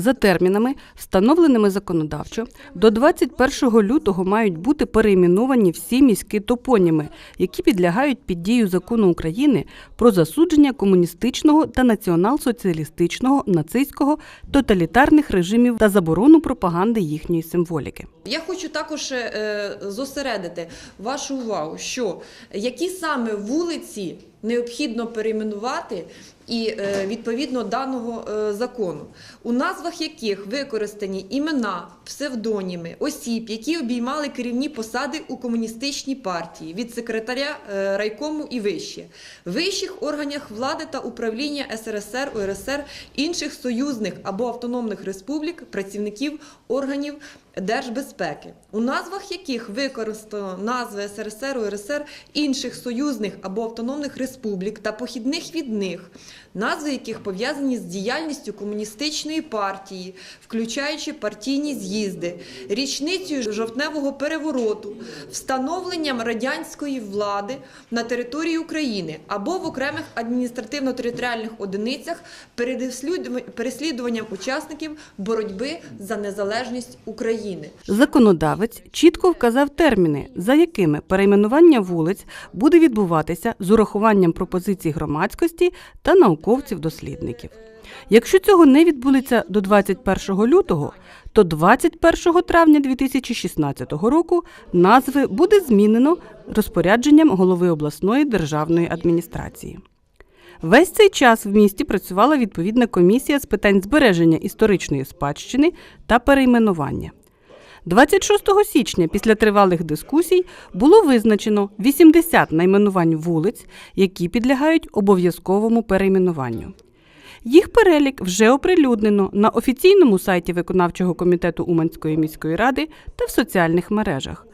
За термінами, встановленими законодавчо, до 21 лютого мають бути перейменовані всі міські топоніми, які підлягають під дію закону України про засудження комуністичного та націонал-соціалістичного, нацистського, тоталітарних режимів та заборону пропаганди їхньої символіки. Я хочу також е, зосередити вашу увагу, що які саме вулиці необхідно перейменувати і е, відповідно даного е, закону, у назвах яких використані імена, псевдоніми осіб, які обіймали керівні посади у комуністичній партії від секретаря е, райкому і вище, вищих органах влади та управління СРСР, УРСР, інших союзних або автономних республік, працівників органів держбезпеки, у назвах яких використано назви СРСР, УРСР, інших союзних або автономних республік та похідних від них, назви яких пов'язані з діяльністю комуністичної партії, включаючи партійні з'їзди, річницею жовтневого перевороту, встановленням радянської влади на території України або в окремих адміністративно-територіальних одиницях переслідуванням учасників боротьби за незалежність України. Законодавець чітко вказав терміни, за якими перейменування вулиць буде відбуватися з урахуванням пропозицій громадськості та науковців-дослідників. Якщо цього не відбудеться до 21 лютого, то 21 травня 2016 року назви буде змінено розпорядженням голови обласної державної адміністрації. Весь цей час в місті працювала відповідна комісія з питань збереження історичної спадщини та перейменування. 26 січня після тривалих дискусій було визначено 80 найменувань вулиць, які підлягають обов'язковому перейменуванню. Їх перелік вже оприлюднено на офіційному сайті виконавчого комітету Уманської міської ради та в соціальних мережах.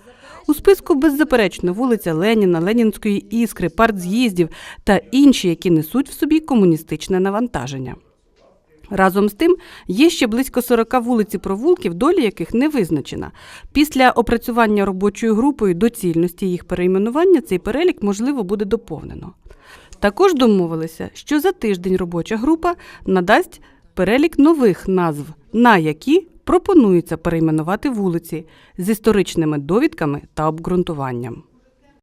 У списку беззаперечно вулиця Леніна, Ленінської іскри, партз'їздів та інші, які несуть в собі комуністичне навантаження. Разом з тим, є ще близько 40 вулиць і провулків, долі яких не визначена. Після опрацювання робочою групою доцільності їх перейменування цей перелік можливо буде доповнено. Також домовилися, що за тиждень робоча група надасть перелік нових назв, на які пропонується перейменувати вулиці з історичними довідками та обґрунтуванням.